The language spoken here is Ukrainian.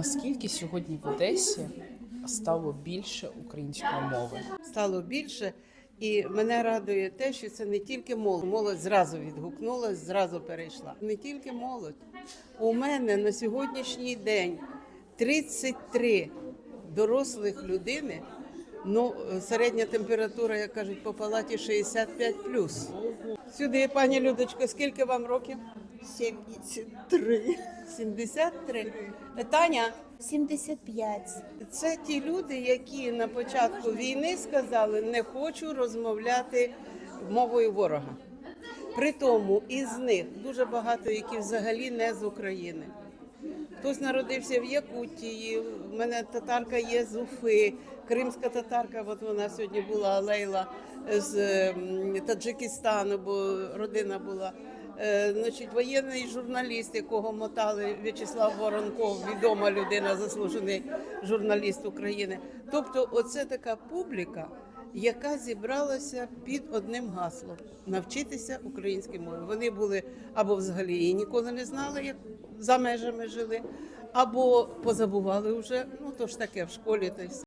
Наскільки сьогодні в Одесі стало більше української мови? стало більше. І мене радує те, що це не тільки молодь. Молодь зразу відгукнулась, зразу перейшла. Не тільки молодь. У мене на сьогоднішній день 33 дорослих людини. Ну, середня температура, як кажуть, по палаті 65 Сюди, пані Людочко, скільки вам років? 73. 73. Таня, 75. це ті люди, які на початку війни сказали, не хочу розмовляти мовою ворога. При тому із них дуже багато, які взагалі не з України. Хтось народився в Якутії, в мене татарка є з Уфи, кримська татарка, от вона сьогодні була Лейла з Таджикистану, бо родина була. Е, Значить, воєнний журналіст, якого мотали В'ячеслав Воронков, відома людина, заслужений журналіст України. Тобто, оце така публіка, яка зібралася під одним гаслом навчитися українській мові. Вони були або взагалі її ніколи не знали, як за межами жили, або позабували вже. Ну то ж таке в школі та все.